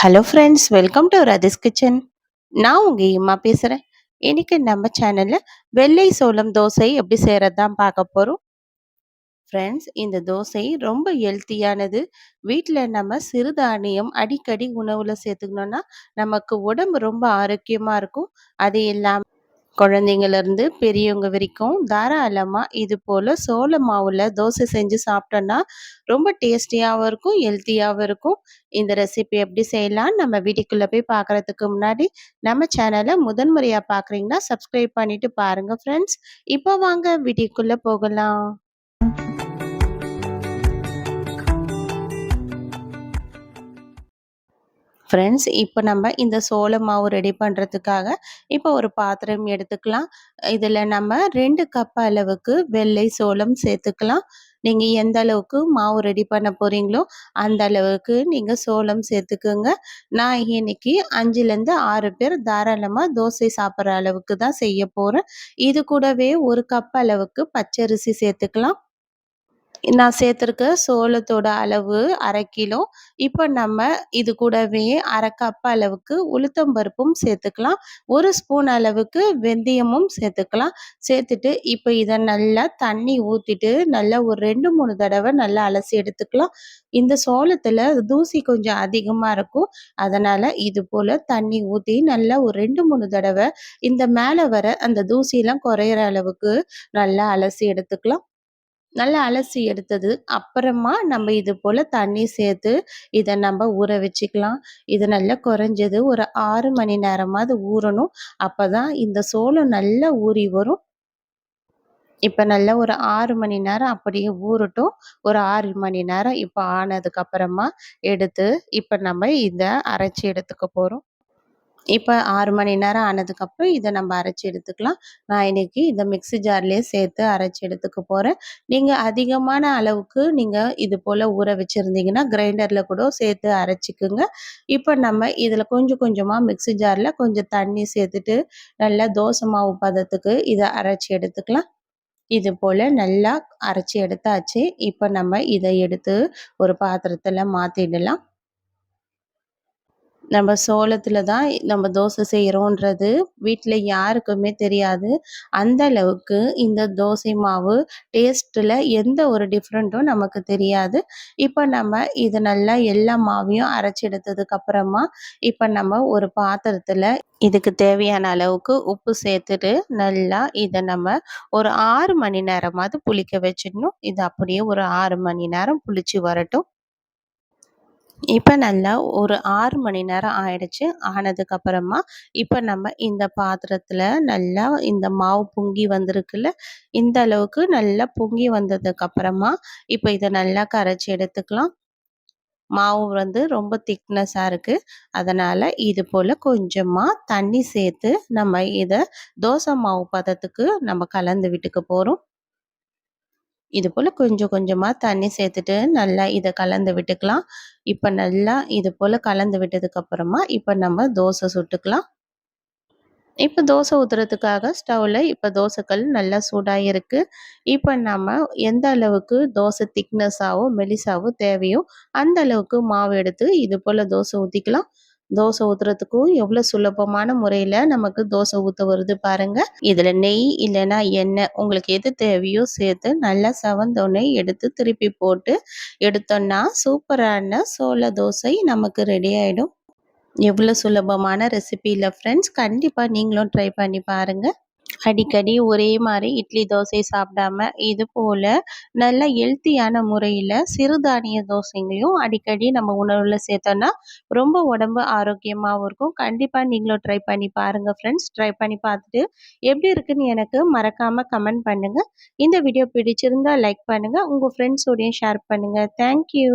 Hello friends welcome to Rathi's kitchen நான் உங்கள் இம்மா பேசுகிறேன் இன்றைக்கி நம்ம சேனலில் வெள்ளை சோளம் தோசை எப்படி செய்கிறது தான் பார்க்க போகிறோம் ஃப்ரெண்ட்ஸ் இந்த தோசை ரொம்ப ஹெல்த்தியானது வீட்டில் நம்ம சிறுதானியம் அடிக்கடி உணவில் சேர்த்துக்கணுன்னா நமக்கு உடம்பு ரொம்ப ஆரோக்கியமாக இருக்கும். அது இல்லாமல் குழந்தைங்கள்லேருந்து பெரியவங்க வரைக்கும் தாராளமாக இது போல் சோள மாவில் தோசை செஞ்சு சாப்பிட்டோன்னா ரொம்ப டேஸ்டியாகவும் இருக்கும் ஹெல்த்தியாகவும் இருக்கும். இந்த ரெசிபி எப்படி செய்யலாம் நம்ம வீட்டுக்குள்ளே போய் பார்க்குறதுக்கு முன்னாடி நம்ம சேனலை முதன்முறையாக பார்க்குறீங்கன்னா சப்ஸ்கிரைப் பண்ணிவிட்டு பாருங்கள் ஃப்ரெண்ட்ஸ் இப்போ வாங்க வீட்டுக்குள்ளே போகலாம். ஃப்ரெண்ட்ஸ் இப்போ நம்ம இந்த சோள மாவு ரெடி பண்ணுறதுக்காக இப்போ ஒரு பாத்திரம் எடுத்துக்கலாம். இதில் நம்ம ரெண்டு கப் அளவுக்கு வெள்ளை சோளம் சேர்த்துக்கலாம். நீங்கள் எந்த அளவுக்கு மாவு ரெடி பண்ண போகிறீங்களோ அந்த அளவுக்கு நீங்கள் சோளம் சேர்த்துக்குங்க. நான் இன்னைக்கு அஞ்சுலேருந்து ஆறு பேர் தாராளமாக தோசை சாப்பிட்ற அளவுக்கு தான் செய்ய போகிறேன் இது கூடவே ஒரு கப் அளவுக்கு பச்சரிசி சேர்த்துக்கலாம். நான் சேர்த்துருக்க சோளத்தோட அளவு அரை கிலோ. இப்போ நம்ம இது கூடவே அரை கப் அளவுக்கு உளுத்தம் பருப்பும் சேர்த்துக்கலாம். ஒரு ஸ்பூன் அளவுக்கு வெந்தயமும் சேர்த்துக்கலாம். சேர்த்துட்டு இப்போ இதை நல்லா தண்ணி ஊற்றிட்டு நல்லா ஒரு ரெண்டு மூணு தடவை நல்லா அலசி எடுத்துக்கலாம். இந்த சோளத்தில் தூசி கொஞ்சம் அதிகமாக இருக்கும். அதனால் இது போல் தண்ணி ஊற்றி நல்லா ஒரு ரெண்டு மூணு தடவை இந்த மேலே வர அந்த தூசியெலாம் குறையிற அளவுக்கு நல்லா அலசி எடுத்துக்கலாம். நல்லா அலசி எடுத்தது. அப்புறமா நம்ம இது போல் தண்ணி சேர்த்து இதை நம்ம ஊற வச்சுக்கலாம். இது நல்லா குறைஞ்சது ஒரு ஆறு மணி நேரமாவது ஊறணும். அப்போ தான் இந்த சோளம் நல்லா ஊறி வரும். இப்போ நல்லா ஒரு ஆறு மணி நேரம் அப்படியே ஊறட்டும். ஒரு ஆறு மணி நேரம் இப்போ ஆனதுக்கப்புறமா எடுத்து இப்போ நம்ம இதை அரைச்சி எடுத்துக்க போகிறோம் இப்போ ஆறு மணி நேரம் ஆனதுக்கப்புறம் இதை நம்ம அரைச்சி எடுத்துக்கலாம். நான் இன்னைக்கு இதை மிக்ஸி ஜார்லேயே சேர்த்து அரைச்சி எடுத்துக்க போகிறேன் நீங்கள் அதிகமான அளவுக்கு நீங்கள் இது போல் ஊற வச்சுருந்தீங்கன்னா கிரைண்டரில் கூட சேர்த்து அரைச்சிக்குங்க. இப்போ நம்ம இதில் கொஞ்சம் கொஞ்சமாக மிக்ஸி ஜாரில் கொஞ்சம் தண்ணி சேர்த்துட்டு நல்லா தோசை மாவு பதத்துக்கு இதை அரைச்சி எடுத்துக்கலாம். இது போல் நல்லா அரைச்சி எடுத்தாச்சு. இப்போ நம்ம இதை எடுத்து ஒரு பாத்திரத்தில் மாற்றிடலாம் நம்ம சோளத்தில் தான் நம்ம தோசை செய்கிறோன்றது வீட்டில் யாருக்குமே தெரியாது. அந்த அளவுக்கு இந்த தோசை மாவு டேஸ்ட்டில் எந்த ஒரு டிஃப்ரெண்ட்டும் நமக்கு தெரியாது. இப்போ நம்ம இது நல்லா எல்லா மாவையும் அரைச்சி எடுத்ததுக்கப்புறமா இப்போ நம்ம ஒரு பாத்திரத்தில் இதுக்கு தேவையான அளவுக்கு உப்பு சேர்த்துட்டு நல்லா இதை நம்ம ஒரு ஆறு மணி நேரமாவது புளிக்க வச்சிடணும். இது அப்படியே ஒரு ஆறு மணி நேரம் புளிச்சு வரட்டும். இப்போ நல்லா ஒரு ஆறு மணி நேரம் ஆயிடுச்சு. ஆனதுக்கப்புறமா இப்போ நம்ம இந்த பாத்திரத்தில் நல்லா இந்த மாவு பொங்கி வந்திருக்குல்ல இந்த அளவுக்கு நல்லா பொங்கி வந்ததுக்கப்புறமா இப்போ இதை நல்லா கரைச்சி எடுத்துக்கலாம். மாவு வந்து ரொம்ப திக்னஸாக இருக்குது அதனால் இது போல் கொஞ்சமாக தண்ணி சேர்த்து நம்ம இதை தோசை மாவு பதத்துக்கு நம்ம கலந்து விட்டுக்க போகிறோம் இது போல் கொஞ்சம் கொஞ்சமாக தண்ணி சேர்த்துட்டு நல்லா இதை கலந்து விட்டுக்கலாம். இப்போ நல்லா இது போல் கலந்து விட்டதுக்கப்புறமா இப்போ நம்ம தோசை சுட்டுக்கலாம். இப்போ தோசை ஊற்றுறதுக்காக ஸ்டவ்வில் இப்போ தோசைக்கல் நல்லா சூடாக இருக்குது இப்போ நம்ம எந்த அளவுக்கு தோசை திக்னஸாவோ மெலிசாவோ தேவையோ அந்த அளவுக்கு மாவு எடுத்து இது போல் தோசை ஊற்றிக்கலாம் தோசை ஊற்றுறதுக்கும் எவ்வளோ சுலபமான முறையில் நமக்கு தோசை ஊற்ற வருது பாருங்கள் இதில் நெய் இல்லைன்னா எண்ணெய் உங்களுக்கு எது தேவையோ சேர்த்து நல்லா செவந்தோடனே எடுத்து திருப்பி போட்டு எடுத்தோன்னா சூப்பரான சோள தோசை நமக்கு ரெடி ஆகிடும் எவ்வளோ சுலபமான ரெசிபி இல்லை ஃப்ரெண்ட்ஸ் கண்டிப்பாக நீங்களும் ட்ரை பண்ணி பாருங்கள் அடிக்கடி ஒரே மாதிரி இட்லி தோசை சாப்பிடாம இது போல் நல்ல ஹெல்த்தியான முறையில் சிறுதானிய தோசைங்களையும் அடிக்கடி நம்ம உணவில் சேர்த்தோன்னா ரொம்ப உடம்பு ஆரோக்கியமாகவும் இருக்கும். கண்டிப்பாக நீங்களும் ட்ரை பண்ணி பாருங்கள் ஃப்ரெண்ட்ஸ் ட்ரை பண்ணி பார்த்துட்டு எப்படி இருக்குன்னு எனக்கு மறக்காமல் கமெண்ட் பண்ணுங்கள் இந்த வீடியோ பிடிச்சிருந்தால் லைக் பண்ணுங்கள் உங்கள் ஃப்ரெண்ட்ஸோடையும் ஷேர் பண்ணுங்கள் தேங்க்யூ